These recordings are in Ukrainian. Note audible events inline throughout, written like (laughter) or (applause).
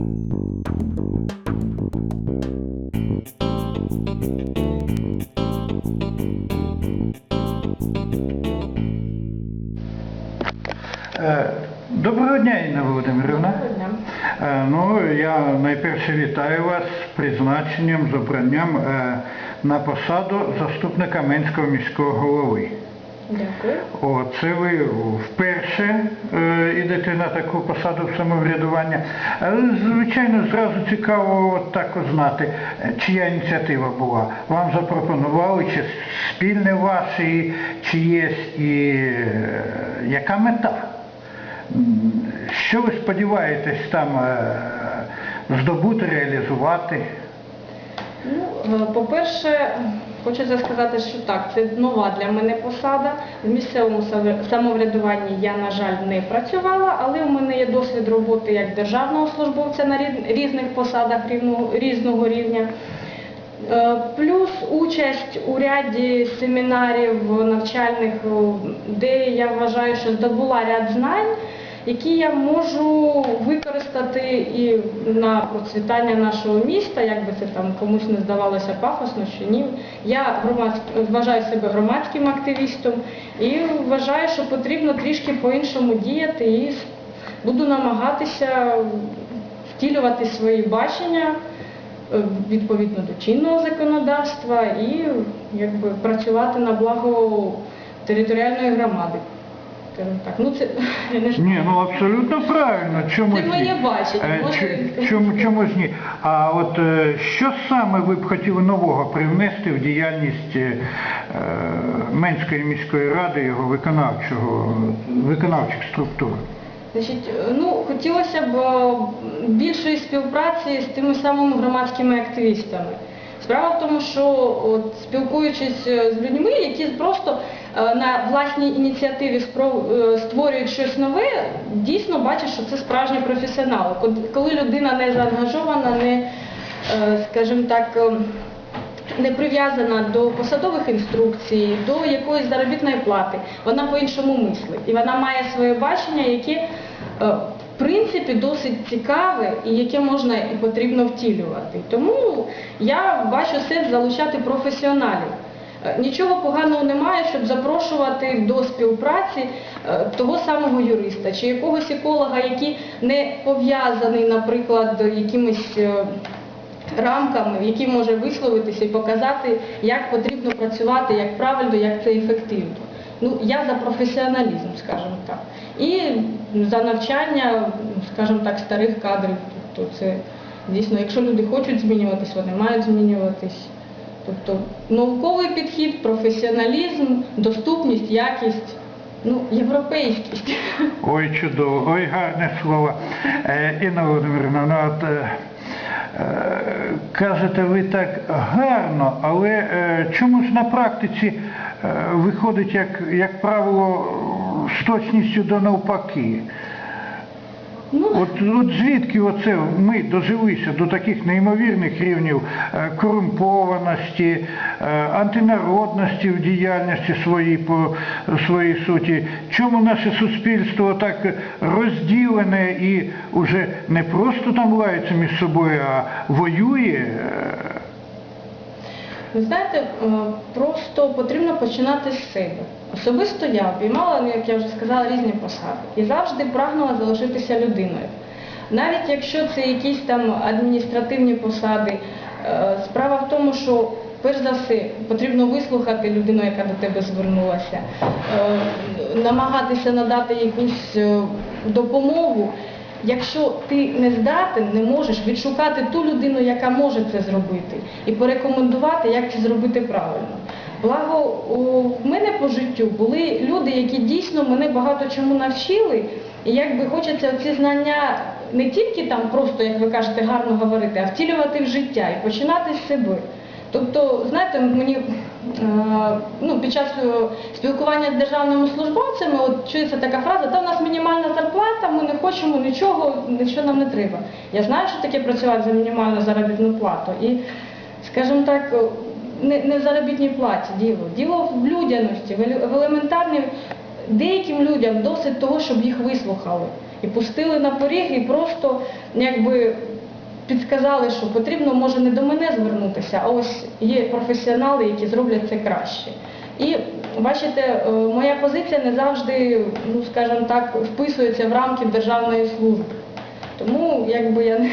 Е, Доброго дня, Інна Володимирівна. Е, Ну, я найперше вітаю вас з призначенням, з обранням е, на посаду заступника Менського міського голови. Дякую. О, це ви вперше е, йдете на таку посаду самоврядування. Але, звичайно, зразу цікаво от так знати, чия ініціатива була. Вам запропонували, чи спільне ваше, чи є і е, яка мета? Що ви сподіваєтесь там е, здобути, реалізувати? Ну, е, по-перше, хочеться сказати, що так, це нова для мене посада. В місцевому самоврядуванні я, на жаль, не працювала, але у мене є досвід роботи як державного службовця на різних посадах різного рівня. Е, Плюс участь у ряді семінарів навчальних, де я вважаю, що здобула ряд знань, які я можу використати і на процвітання нашого міста, як би це там комусь не здавалося пафосно, що ні. Я вважаю себе громадським активістом і вважаю, що потрібно трішки по-іншому діяти і буду намагатися втілювати свої бачення е, відповідно до чинного законодавства і якби працювати на благо територіальної громади. Скажімо Так, ну це (laughs) не. Ні, ну абсолютно правильно. Чому Це моє бачення, Е, може, Чому, чому ж ні? А от е, що саме ви б хотіли нового привнести в діяльність е, Менської міської ради, його виконавчого, виконавчих структур? Значить, е, ну хотілося б е, більшої співпраці з тими самими громадськими активістами. Справа в тому, що от, спілкуючись е, з людьми, які просто е, на власній ініціативі е, створюють щось нове, дійсно бачиш, що це справжні професіонали. Коли людина не заангажована, не, е, скажімо так, е, не прив'язана до посадових інструкцій, до якоїсь заробітної плати. Вона по-іншому мислить. І вона має своє бачення, яке е, в принципі досить цікаве і яке можна і потрібно втілювати. Тому я бачу сенс залучати професіоналів. Е, Нічого поганого немає, щоб запрошувати до співпраці е, того самого юриста чи якогось еколога, який не пов'язаний, наприклад, якимись е, рамками, які може висловитися і показати, як потрібно працювати, як правильно, як це ефективно. Ну, я за професіоналізм, скажімо так. І за навчання, скажімо так, старих кадрів. Тобто це дійсно, якщо люди хочуть змінюватись, вони мають змінюватись. Тобто науковий підхід, професіоналізм, доступність, якість, ну, європейськість. Ой, чудово, ой, гарне слово. Е, Інна Володимирівна, ну от е, е, кажете ви так гарно, але е, чому ж на практиці е, виходить, як, як правило, з точністю до навпаки? Ну, От, от звідки оце ми дожилися до таких неймовірних рівнів е, корумпованості, е, антинародності в діяльності своїй по своїй суті? Чому наше суспільство так розділене і вже не просто там лається між собою, а воює? Ви знаєте, е, просто потрібно починати з себе. Особисто я обіймала, ну, як я вже сказала, різні посади і завжди прагнула залишитися людиною. Навіть якщо це якісь там адміністративні посади, е, справа в тому, що перш за все потрібно вислухати людину, яка до тебе звернулася, е, намагатися надати якусь допомогу. Якщо ти не здатен, не можеш відшукати ту людину, яка може це зробити, і порекомендувати, як це зробити правильно. Благо, у- мене по життю були люди, які дійсно мене багато чому навчили, і якби хочеться ці знання не тільки там просто, як ви кажете, гарно говорити, а втілювати в життя і починати з себе. Тобто, знаєте, мені е, ну, під час е, спілкування з державними службовцями от чується така фраза, та в нас мінімальна зарплата, ми не хочемо нічого, нічого нам не треба. Я знаю, що таке працювати за мінімальну заробітну плату. І, скажімо так, е, не, не в заробітній платі діло. Діло в людяності, в елементарній, деяким людям досить того, щоб їх вислухали. І пустили на поріг і просто якби підсказали, що потрібно може не до мене звернутися, а ось є професіонали, які зроблять це краще. І бачите, е, моя позиція не завжди, ну скажімо так, вписується в рамки державної служби. Тому якби я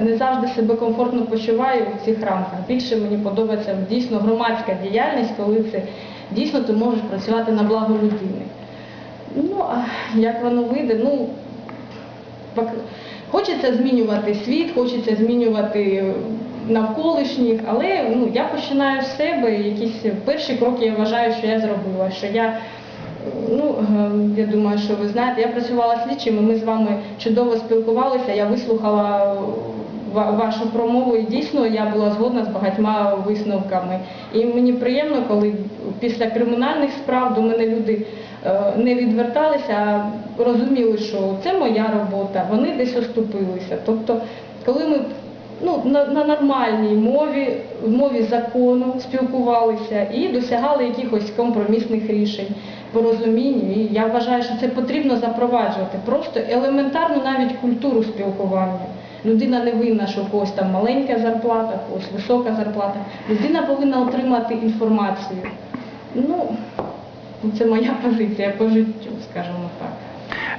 не, (laughs) завжди себе комфортно почуваю в цих рамках. Більше мені подобається дійсно громадська діяльність, коли це дійсно ти можеш працювати на благо людини. Ну, а як воно вийде, ну хочеться змінювати світ, хочеться змінювати навколишніх, але ну, я починаю з себе, якісь перші кроки я вважаю, що я зробила, що я Ну, е, я думаю, що ви знаєте, я працювала слідчим, і ми з вами чудово спілкувалися, я вислухала вашу промову і дійсно я була згодна з багатьма висновками. І мені приємно, коли після кримінальних справ до мене люди е, не відверталися, а розуміли, що це моя робота, вони десь оступилися. Тобто, коли ми ну, на, на нормальній мові, в мові закону спілкувалися і досягали якихось компромісних рішень, порозумінь. І я вважаю, що це потрібно запроваджувати. Просто елементарну навіть культуру спілкування. Людина не винна, що у когось там маленька зарплата, когось висока зарплата. Людина повинна отримати інформацію. Ну, це моя позиція по життю, скажімо так.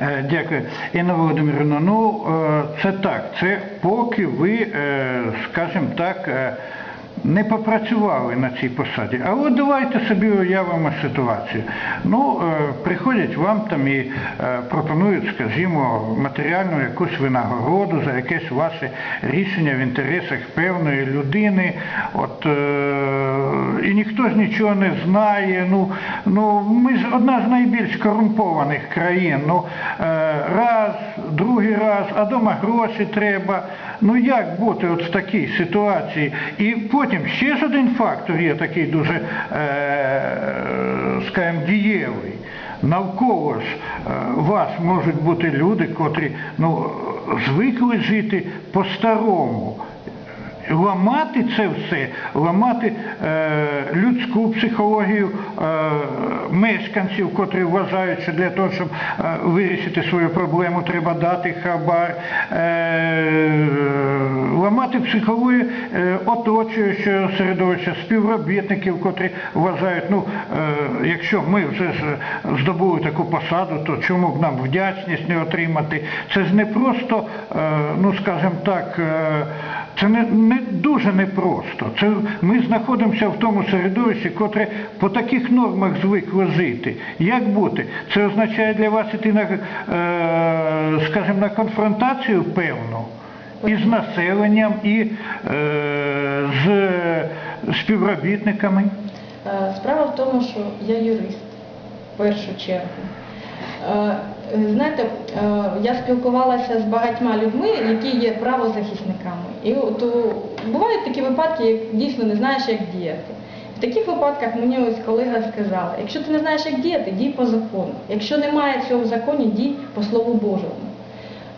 Е, Дякую. Інна Володимирівна, ну е, це так, це поки ви, е, скажімо так, не попрацювали на цій посаді. А от давайте собі уявимо ситуацію. Ну, е, приходять вам там і е, пропонують, скажімо, матеріальну якусь винагороду за якесь ваше рішення в інтересах певної людини. От, е, і ніхто ж нічого не знає. Ну, ну, ми ж одна з найбільш корумпованих країн. Ну, раз, другий раз, а дома гроші треба. Ну як бути от в такій ситуації? І потім ще ж один фактор є такий дуже, е, скажімо, дієвий. Навколо ж е, вас можуть бути люди, котрі ну, звикли жити по-старому. Ламати це все, ламати е, людську психологію е, мешканців, котрі вважають, що для того, щоб е, вирішити свою проблему, треба дати хабар, е, ламати психологію е, оточуючого середовища, співробітників, котрі вважають, ну, е, якщо ми вже здобули таку посаду, то чому б нам вдячність не отримати? Це ж не просто, е, ну скажімо так, е, це не, не дуже непросто. Це ми знаходимося в тому середовищі, котре по таких нормах звикло жити. Як бути? Це означає для вас іти на, е, скажімо, на конфронтацію певну і з населенням, і е, з співробітниками. Е, Справа в тому, що я юрист в першу чергу. Е, е, Знаєте, е, я спілкувалася з багатьма людьми, які є правозахисниками. І от бувають такі випадки, як дійсно не знаєш, як діяти. В таких випадках мені ось колега сказала, якщо ти не знаєш, як діяти, дій по закону. Якщо немає цього в законі, дій по Слову Божому.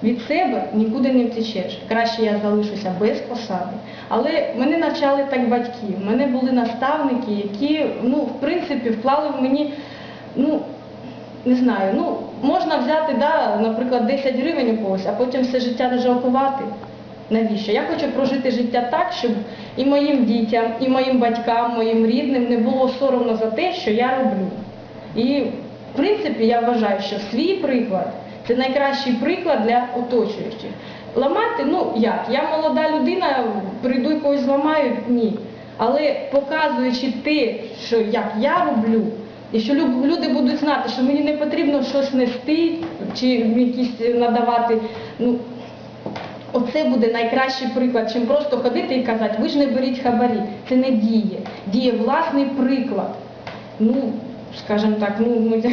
Від себе нікуди не втечеш. Краще я залишуся без посади. Але мене навчали так батьки. Мене були наставники, які, ну, в принципі, вклали в мені, ну, не знаю, ну, можна взяти, да, наприклад, 10 гривень у когось, а потім все життя не жалкувати. Навіщо? Я хочу прожити життя так, щоб і моїм дітям, і моїм батькам, моїм рідним не було соромно за те, що я роблю. І в принципі я вважаю, що свій приклад це найкращий приклад для оточуючих. Ламати, ну як? Я молода людина, прийду і когось зламаю, ні. Але показуючи те, що як я роблю, і що люди будуть знати, що мені не потрібно щось нести чи якісь надавати. Ну, Оце буде найкращий приклад, чим просто ходити і казати, ви ж не беріть хабарі. Це не діє. Діє власний приклад. Ну, скажімо так, ну, (laughs)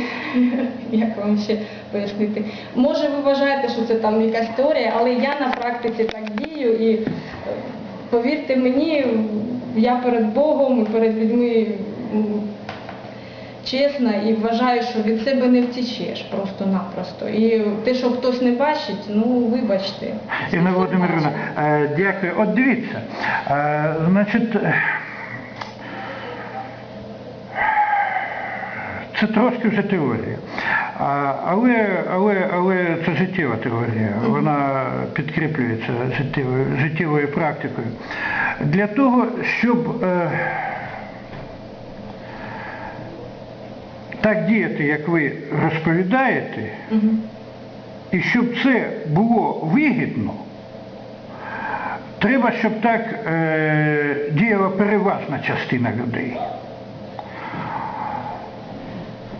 як вам ще пояснити. Може ви вважаєте, що це там якась теорія, але я на практиці так дію і повірте мені, я перед Богом і перед людьми чесна і вважаю, що від себе не втічеш просто-напросто. І те, що хтось не бачить, ну вибачте. Інна Володимирівна, е, дякую. От дивіться, е, значить, це трошки вже теорія. Але, але, але це життєва теорія, вона підкріплюється життєвою, життєвою практикою. Для того, щоб е, так діяти, як ви розповідаєте, Мгм. і щоб це було вигідно, треба, щоб так е, діяла переважна частина людей.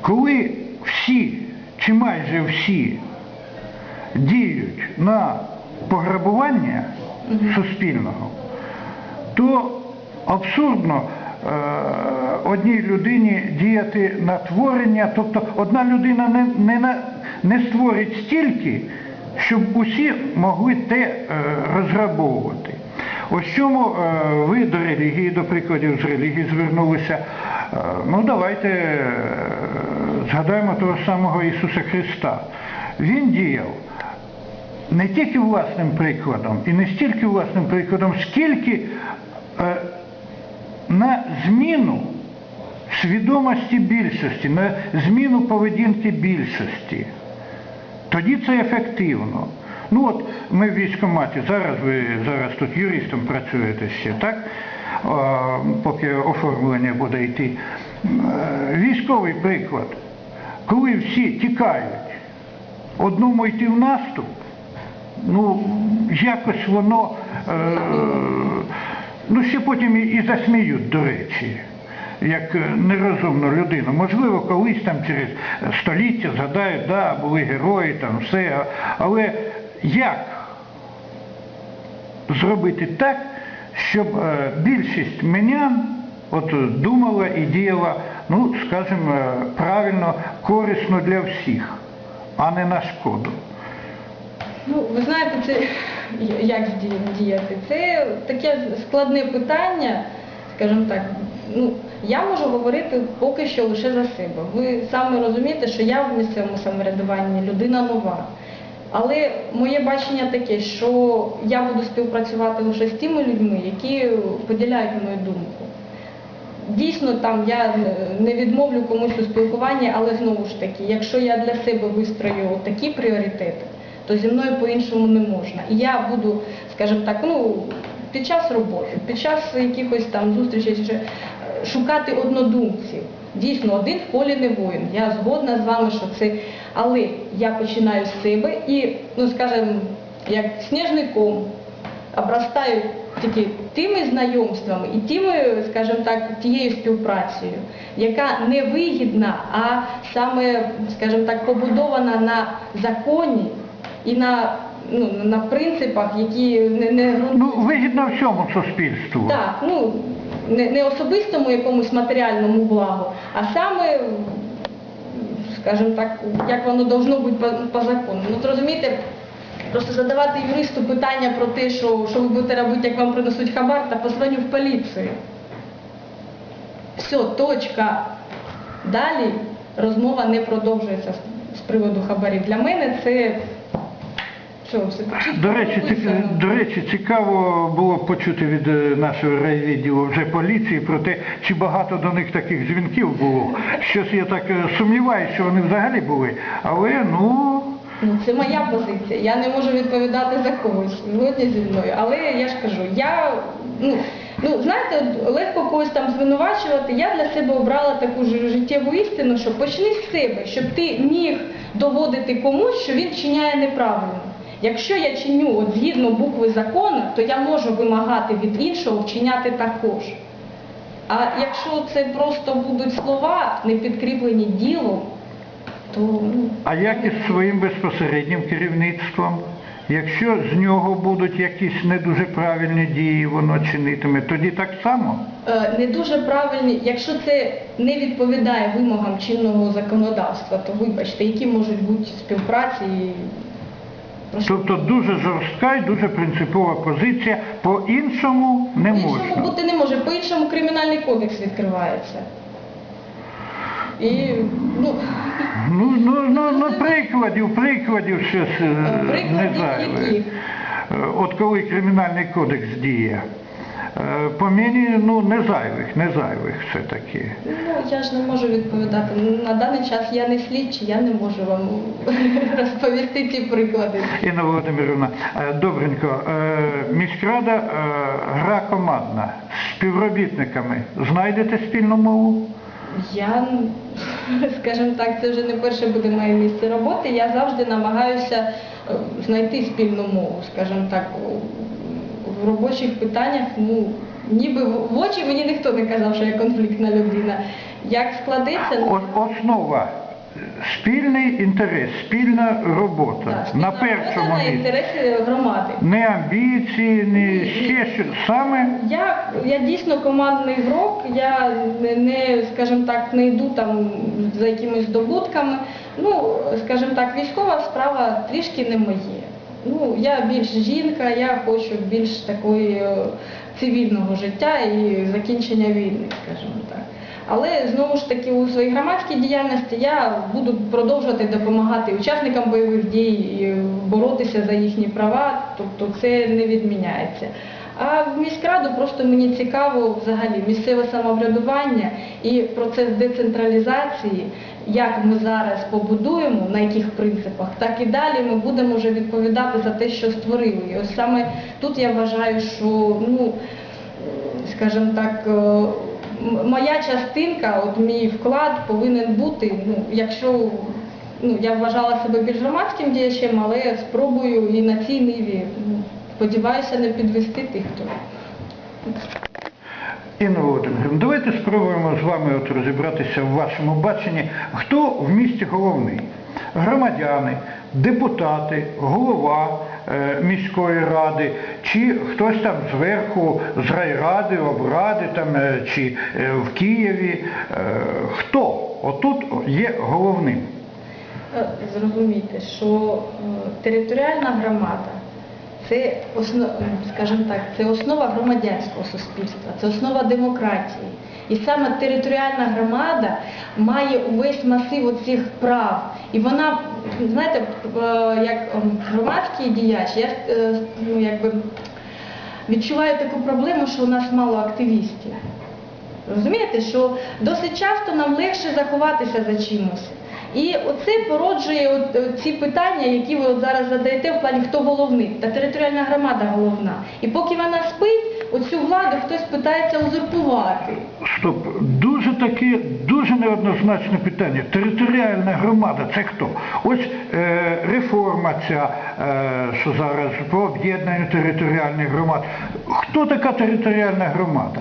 Коли всі, чи майже всі, діють на пограбування суспільного, то абсурдно одній людині діяти на творення, тобто одна людина не, не, на- не створить стільки, щоб усі могли те е, розграбовувати. Ось чому е, ви до релігії, до прикладів з релігії звернулися. Е, Ну давайте е, згадаємо того самого Ісуса Христа. Він діяв не тільки власним прикладом, і не стільки власним прикладом, скільки е, на зміну свідомості більшості, на зміну поведінки більшості. Тоді це ефективно. Ну от ми в військкоматі, зараз ви зараз тут юристом працюєте ще, так? Поки оформлення буде йти. Е, Військовий приклад. Коли всі тікають, одному йти в наступ, ну якось воно, е, ну ще потім і, засміють, до речі, як е, нерозумну людину. Можливо, колись там через століття згадають, да, були герої, там все, але як зробити так, щоб е, більшість менян от, думала і діяла, ну, скажімо, е, правильно, корисно для всіх, а не на шкоду. Ну, ви знаєте, це як діяти? Це таке складне питання, скажімо так. Ну, я можу говорити поки що лише за себе. Ви саме розумієте, що я в місцевому самоврядуванні людина нова. Але моє бачення таке, що я буду співпрацювати лише з тими людьми, які поділяють мою думку. Дійсно, там я не відмовлю комусь у спілкуванні, але знову ж таки, якщо я для себе вистрою такі пріоритети, то зі мною по-іншому не можна. І я буду, скажімо так, ну, під час роботи, під час якихось там зустрічей е, шукати однодумців. Дійсно, один в полі не воїн. Я згодна з вами, що це. Але я починаю з себе і, ну скажімо, як сніжний ком, обростають тільки тими знайомствами і тими, скажімо так, тією співпрацею, яка не вигідна, а саме, скажімо так, побудована на законі і на, ну, на принципах, які не, не Ну, вигідно всьому суспільству. Так, ну не, не особистому якомусь матеріальному благу, а саме, скажімо так, як воно должно бути по, по закону. Ну, розумієте, просто задавати юристу питання про те, що, що ви будете робити, як вам принесуть хабар, та позвоню в поліцію. Все, точка. Далі розмова не продовжується з приводу хабарів. Для мене це все До речі, ці- до речі, цікаво було почути від е, нашого райвідділу вже поліції про те, чи багато до них таких дзвінків було. Щось я так е, сумніваюся, що вони взагалі були. Але ну Ну, це моя позиція. Я не можу відповідати за когось, згодні зі мною. Але я ж кажу, я ну, ну знаєте, легко когось там звинувачувати. Я для себе обрала таку ж життєву істину, що почни з себе, щоб ти міг доводити комусь, що він вчиняє неправильно. Якщо я чиню от згідно букви закону, то я можу вимагати від іншого вчиняти також. А якщо це просто будуть слова, не підкріплені ділом, то ну, а як із своїм безпосереднім керівництвом? Якщо з нього будуть якісь не дуже правильні дії, воно чинитиме, тоді так само. Е, не дуже правильні, якщо це не відповідає вимогам чинного законодавства, то вибачте, які можуть бути співпраці. Тобто дуже жорстка і дуже принципова позиція, по-іншому не По-іншому бути не може, по-іншому кримінальний кодекс відкривається. І, ну, Ну, ну, ну, ну прикладів, прикладів щось е, не прикладів зайве. яких? Е, От коли кримінальний кодекс діє, Е, По мені, ну, не зайвих, не зайвих все-таки. Ну, я ж не можу відповідати. На даний час я не слідчий, я не можу вам (laughs) розповісти ці приклади. Інна Володимирівна, е, добренько, е, міськрада е, гра командна з співробітниками. Знайдете спільну мову? Я, скажімо так, це вже не перше буде моє місце роботи. Я завжди намагаюся е, знайти спільну мову, скажімо так, в робочих питаннях. Ну, ніби в очі мені ніхто не казав, що я конфліктна людина. Як складеться, ну, О- Основа спільний інтерес, спільна робота так, на першому робота на інтереси громади. Не амбіції, не ще що. Саме Я, я дійсно командний грок, я не, не, скажімо так, не йду там за якимись здобутками. Ну, скажімо так, військова справа трішки не моє. Ну, я більш жінка, я хочу більш такої е, цивільного життя і закінчення війни, скажімо так. Але знову ж таки у своїй громадській діяльності я буду продовжувати допомагати учасникам бойових дій, і боротися за їхні права, тобто це не відміняється. А в міськраду просто мені цікаво взагалі місцеве самоврядування і процес децентралізації, як ми зараз побудуємо, на яких принципах, так і далі ми будемо вже відповідати за те, що створили. І ось саме тут я вважаю, що ну, скажімо так, е, моя частинка, от мій вклад повинен бути, ну, якщо ну, я вважала себе більш громадським діячем, але спробую і на цій ниві, ну, сподіваюся, не підвести тих, хто. Інна Володимирівна, давайте спробуємо з вами от розібратися в вашому баченні, хто в місті головний. Громадяни, депутати, голова е, міської ради, чи хтось там зверху з райради, обради там, е, чи е, в Києві. Е, хто отут є головним? Зрозумійте, що територіальна громада це скажімо так, це основа громадянського суспільства, це основа демократії. І саме територіальна громада має увесь масив оцих прав. І вона, знаєте, е, як ем, громадський діяч, я е, ну, якби, відчуваю таку проблему, що у нас мало активістів. Розумієте, що досить часто нам легше заховатися за чимось. І оце породжує от ці питання, які ви зараз задаєте в плані, хто головний. Та територіальна громада головна. І поки вона спить, оцю владу хтось питається узурпувати. Стоп, дуже таке, дуже неоднозначне питання. Територіальна громада це хто? Ось е, реформа ця, е, що зараз по об'єднанню територіальних громад. Хто така територіальна громада?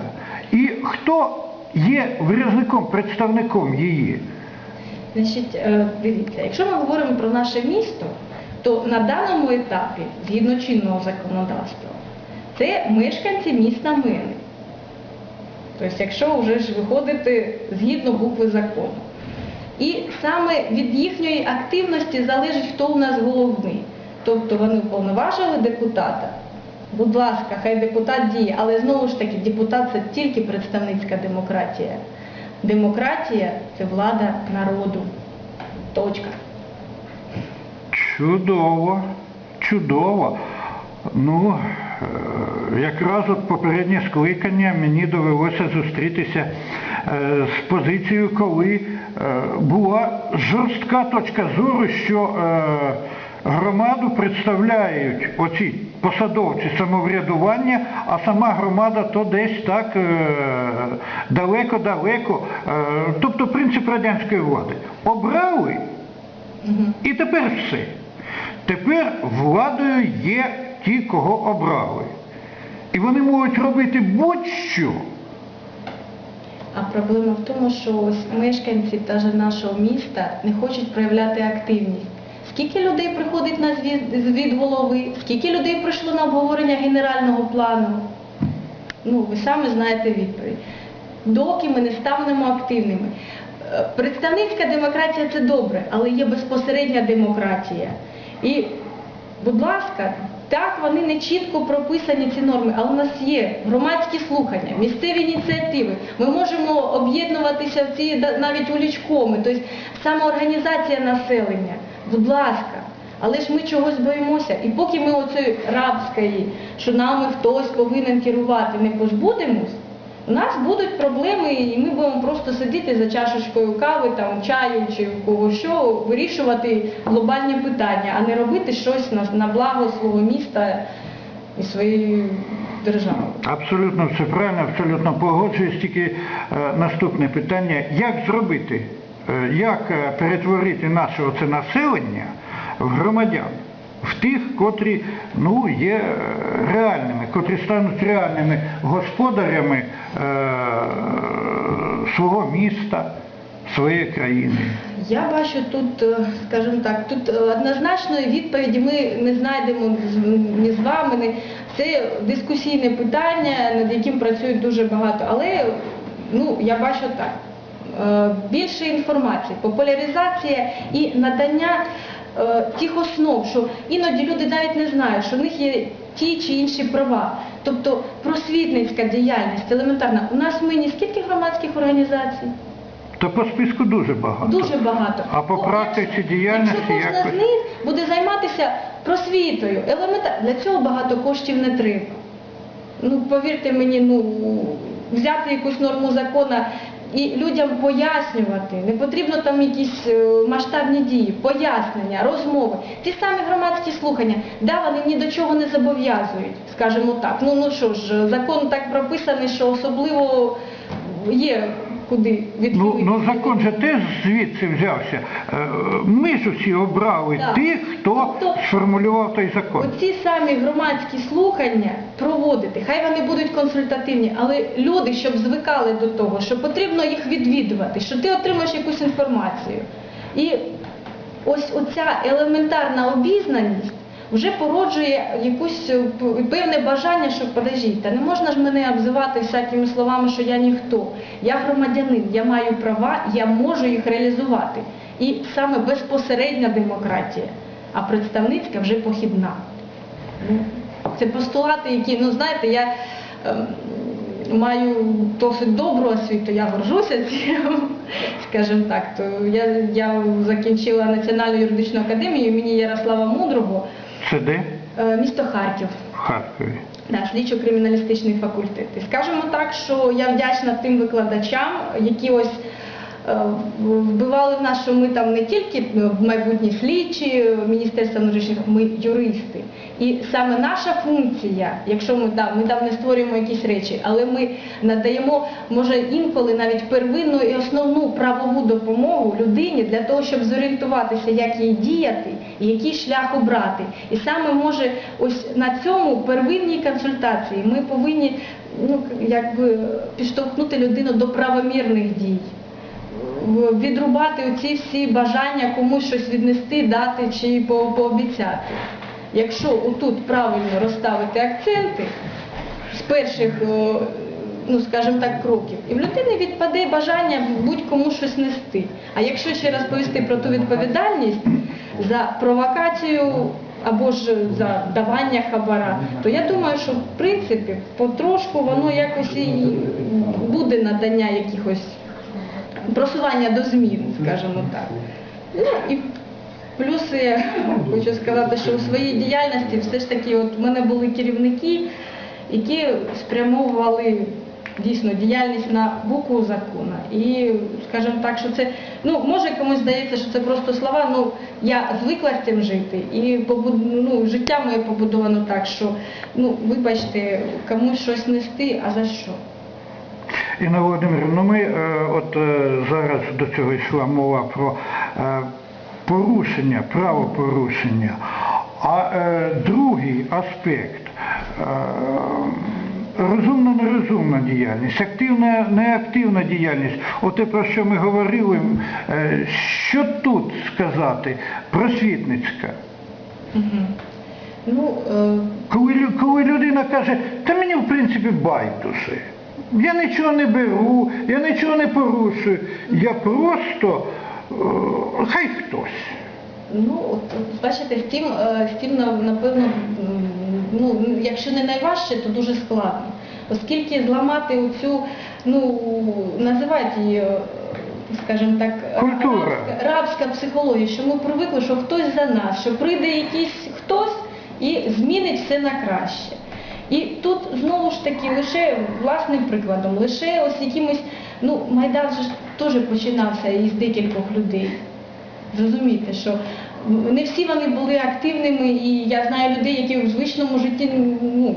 І хто є виразником, представником її? Значить, е, дивіться, якщо ми говоримо про наше місто, то на даному етапі, згідно чинного законодавства, це мешканці міста Мини. Тобто, якщо вже ж виходити згідно букви закону. І саме від їхньої активності залежить, хто у нас головний. Тобто вони уповноважили депутата. Будь ласка, хай депутат діє, але знову ж таки депутат це тільки представницька демократія. Демократія це влада народу. Точка. Чудово, чудово. Ну, е, якраз от попереднє скликання мені довелося зустрітися е, з позицією, коли е, була жорстка точка зору, що громаду представляють оці посадовці самоврядування, а сама громада то десь так далеко-далеко. Е, Тобто принцип радянської влади. Обрали і тепер все. Тепер владою є ті, кого обрали. І вони можуть робити будь-що. А проблема в тому, що ось мешканці та нашого міста не хочуть проявляти активність. Скільки людей приходить на звіт, голови, скільки людей прийшло на обговорення генерального плану? Ну, ви самі знаєте відповідь. Доки ми не станемо активними. Е, Представницька демократія це добре, але є безпосередня демократія. І, будь ласка, так вони не чітко прописані ці норми, але у нас є громадські слухання, місцеві ініціативи. Ми можемо об'єднуватися в ці навіть улічкоми, тобто самоорганізація населення. Будь ласка, Але ж ми чогось боїмося. І поки ми оцеї рабської, що нами хтось повинен керувати, не позбудемось, у нас будуть проблеми, і ми будемо просто сидіти за чашечкою кави, там, чаю чи в кого що, вирішувати глобальні питання, а не робити щось на, на благо свого міста і своєї держави. Абсолютно все правильно, абсолютно погоджуюсь. Тільки е, наступне питання: як зробити, як е, перетворити наше оце населення в громадян, в тих, котрі ну, є е, реальними, котрі стануть реальними господарями е, свого міста, своєї країни. Я бачу тут, е, скажімо так, тут е, однозначної відповіді ми не знайдемо ні з вами. ні- Це дискусійне питання, над яким працюють дуже багато. Але ну, я бачу так. Е, Більше інформації, популяризація і надання е, тих основ, що іноді люди навіть не знають, що в них є ті чи інші права. Тобто просвітницька діяльність елементарна. У нас в Мині скільки громадських організацій? То по списку дуже багато. Дуже багато. А по практиці діяльності Якщо кожна з них буде займатися просвітою, елементарно, для цього багато коштів не треба. Ну, повірте мені, ну, взяти якусь норму закону і людям пояснювати, не потрібно там якісь е, масштабні дії, пояснення, розмови. Ті самі громадські слухання, да, вони ні до чого не зобов'язують, скажімо так. Ну, ну що ж, закон так прописаний, що особливо є куди відхилити. Ну, ну закон же теж звідси взявся. Е, Ми ж усі обрали Так. тих, хто Тобто- сформулював той закон. Оці самі громадські слухання проводити, хай вони будуть консультативні, але люди, щоб звикали до того, що потрібно їх відвідувати, що ти отримаєш якусь інформацію. І ось оця елементарна обізнаність вже породжує якусь е, певне бажання, що подождіть, та не можна ж мене обзивати всякими словами, що я ніхто. Я громадянин, я маю права, я можу їх реалізувати. І саме безпосередня демократія, а представницька вже похідна. Ну, Це постулати, які, ну знаєте, я ем, маю досить добру освіту, я горжуся цим, (laughs) скажімо так. То я, я закінчила Національну юридичну академію імені Ярослава Мудрого, Це де? е, місто Харків. Харкові. Да, слідчо-криміналістичний факультет. І скажемо так, що я вдячна тим викладачам, які ось вбивали в нас, що ми там не тільки ну, майбутні слідчі Міністерства внутрішніх, ми юристи. І саме наша функція, якщо ми да, ми там не створюємо якісь речі, але ми надаємо, може інколи навіть первинну і основну правову допомогу людині для того, щоб зорієнтуватися, як їй діяти і який шлях обрати. І саме може ось на цьому первинній консультації ми повинні ну, якби підштовхнути людину до правомірних дій відрубати оці всі бажання комусь щось віднести, дати чи по- пообіцяти. Якщо отут правильно розставити акценти з перших, ну скажімо так, кроків, і в людини відпаде бажання будь-кому щось нести. А якщо ще раз повісти про ту відповідальність за провокацію або ж за давання хабара, то я думаю, що в принципі потрошку воно якось і буде надання якихось просування до змін, скажімо так. Ну і плюси я хочу сказати, що у своїй діяльності все ж таки, от в мене були керівники, які спрямовували дійсно діяльність на букву закону. І, скажімо так, що це, ну, може комусь здається, що це просто слова, ну я звикла з цим жити. І ну, життя моє побудовано так, що, ну, вибачте, комусь щось нести, а за що? Інна Володимирівна, ну ми е, от е, зараз до цього йшла мова про е, порушення, правопорушення. А е, другий аспект е, розумна нерозумна діяльність, активна неактивна діяльність. Оте про що ми говорили, що тут сказати? Просвітницька. Ну, е, Коли, коли людина каже, та мені в принципі байдуже, я нічого не беру, я нічого не порушую, я просто е, хай хтось. Ну, от, бачите, з тим, е, з тим на- напевно, м, ну, якщо не найважче, то дуже складно. Оскільки зламати оцю, ну, називають її е, скажімо так, Культура. рабська, рабська психологія, що ми привикли, що хтось за нас, що прийде якийсь хтось і змінить все на краще. І тут знову ж таки лише власним прикладом, лише ось якимось, ну Майдан же теж починався із декількох людей. Зрозумієте, що не всі вони були активними, і я знаю людей, які в звичному житті ну,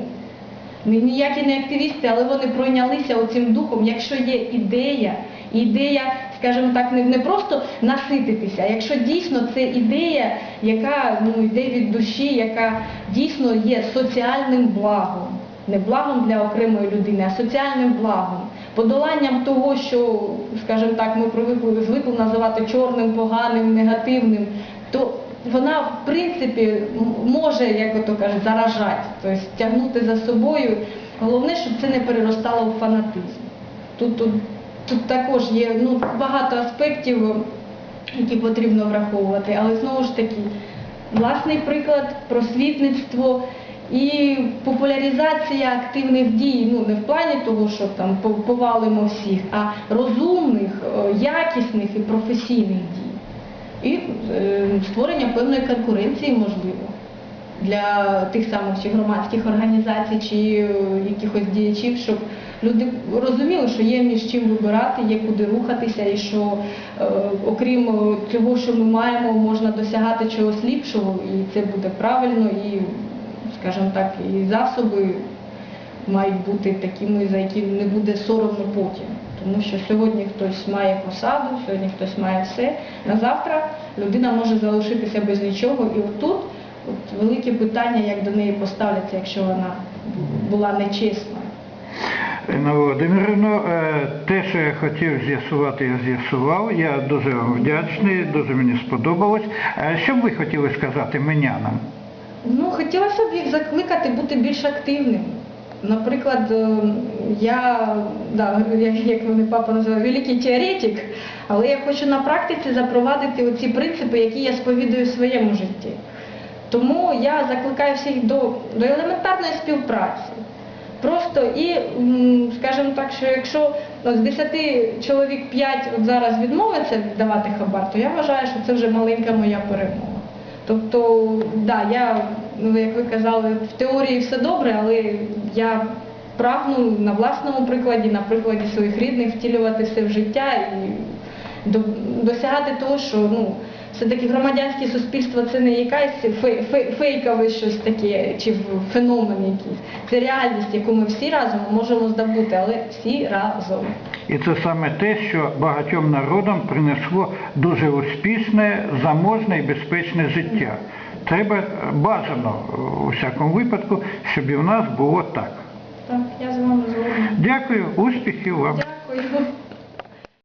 ніякі не активісти, але вони пройнялися оцим духом. Якщо є ідея, ідея, скажімо так, не, просто насититися, а якщо дійсно це ідея, яка ну, йде від душі, яка дійсно є соціальним благом, не благом для окремої людини, а соціальним благом, подоланням того, що, скажімо так, ми привикли звикли називати чорним, поганим, негативним, то вона в принципі може, як ото кажуть, заражати, тобто тягнути за собою. Головне, щоб це не переростало в фанатизм. Тут, тут, тут також є ну, багато аспектів, які потрібно враховувати, але знову ж таки, власний приклад, просвітництво і популяризація активних дій, ну не в плані того, що там повалимо всіх, а розумних, е, якісних і професійних дій. І е, створення певної конкуренції можливо для тих самих чи громадських організацій, чи е, якихось діячів, щоб люди розуміли, що є між чим вибирати, є куди рухатися, і що е, окрім е, цього, що ми маємо, можна досягати чогось ліпшого, і це буде правильно, і, скажімо так, і засоби мають бути такими, за які не буде соромно потім. Тому що сьогодні хтось має посаду, сьогодні хтось має все. На завтра людина може залишитися без нічого. І отут от велике питання, як до неї поставляться, якщо вона була нечесна. Інна Володимирівно, е, те, що я хотів з'ясувати, я з'ясував. Я дуже вам вдячний, дуже мені сподобалось. Е, Що б ви хотіли сказати менянам? Ну, хотілося б їх закликати бути більш активними. Наприклад, е, я, да, як мене папа називав, великий теоретик, але я хочу на практиці запровадити оці принципи, які я сповідую в своєму житті. Тому я закликаю всіх до, до елементарної співпраці. Просто і, скажімо так, що якщо ну, з 10 чоловік 5 от зараз відмовиться віддавати хабар, то я вважаю, що це вже маленька моя перемога. Тобто, да, я, ну як ви казали, в теорії все добре, але я прагну на власному прикладі, на прикладі своїх рідних втілювати все в життя і досягати того, що ну, все-таки громадянське суспільство це не якась фей- фей- фейкове щось таке чи феномен якийсь. Це реальність, яку ми всі разом можемо здобути, але всі разом. І це саме те, що багатьом народам принесло дуже успішне, заможне і безпечне життя. Треба бажано е, у всякому випадку, щоб і в нас було так. Так, я з вами згодна. Дякую, успіхів вам. Дякую.